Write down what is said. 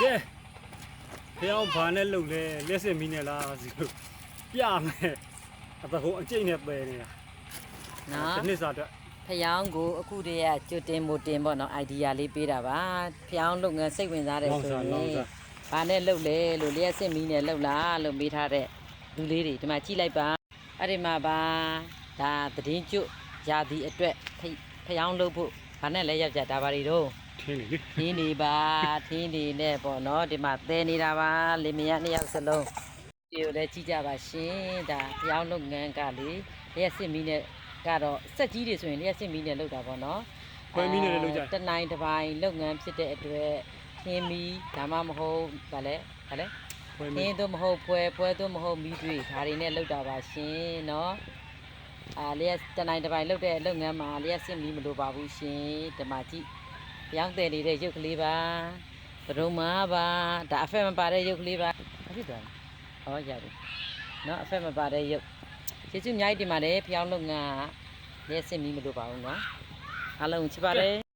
ကဲဖျောင်းဘာနဲ့လှုပ်လဲလက်စစ်မီးနဲ့လားစီလို့ပြမယ်အတကုံအကျိတ်နဲ့ပယ်နေတာနော်ဒီနှစ်စားအတွက်ဖျောင်းကိုအခုတည်းကကျွတ်တင်မို့တင်ပေါ့နော် idea လေးပေးတာပါဖျောင်းလုပ်ငန်းစိတ်ဝင်စားတယ်လောင်ဆိုစားရင်လောင်စားဘာနဲ့လုပ်လဲလို့လျှက်စစ်မီးနဲ့လုပ်လားလို့မေးထားတဲ့လူလေးတွေဒီမှာကြည့်လိုက်ပါအဲ့ဒီမှာပါဒါသတင်းကျွတ်ရာသီအတွက်ဖိဖျောင်းလုပ်ဖို့ဘာနဲ့လဲရောက်ကြဒါပါတွေတော့ ထင်းနေလေထင်းနေပါထင်းနေနဲ့ပေါ့နော်ဒီမှာသဲနေတာပါလင်မယားနှစ်ယောက်စလုံးဒီကိုလည်းကြည့်ကြပါရှင်ဒါဖျောင်းလုပ်ငန်းကလေလျှက်စစ်မီးနဲ့ကတော့စက်ကြီးတွေဆိုရင်လျှက်စစ်မီးနဲ့လုပ်တာပေါ့နော်ခွဲမီးနဲ့လည်းလုပ်ကြတယ်တနိုင်တစ်ပိုင်းလုပ်ငန်းဖြစ်တဲ့အတွက်ခင်းမီဒါမှမဟုတ်ဗာလဲဗာလဲခွဲခမီးင်းတို့မဟုတ်ဖွဲဖွဲတို့မဟုတ်မီးတွေဒါတွေနဲ့လုပ်တာပါရှင်နော်အာလျက်တနိုင်တစ်ပိုင်းလုပ်တဲ့လုပ်ငန်းမှာလျက်စစ်မီးမလိုပါဘူးရှင်ဒီမှာကြည့် ရောင်းတယ်နေတဲ့ရုပ်ကလေးပါဘဒုံမာပါဒါအဖက်မပါတဲ့ရုပ်ကလေးပါဘာဖြစ်သွားလဲဟောရပြီနော်အဖက်မပါတဲ့ရုပ်ကျေးဇူးအများကြီးတင်ပါတယ်ဖျောင်းလုပ်ငန်းကလျက်စစ်မီးမလိုပါဘူးနော်အားလုံးချစ်ပါတယ်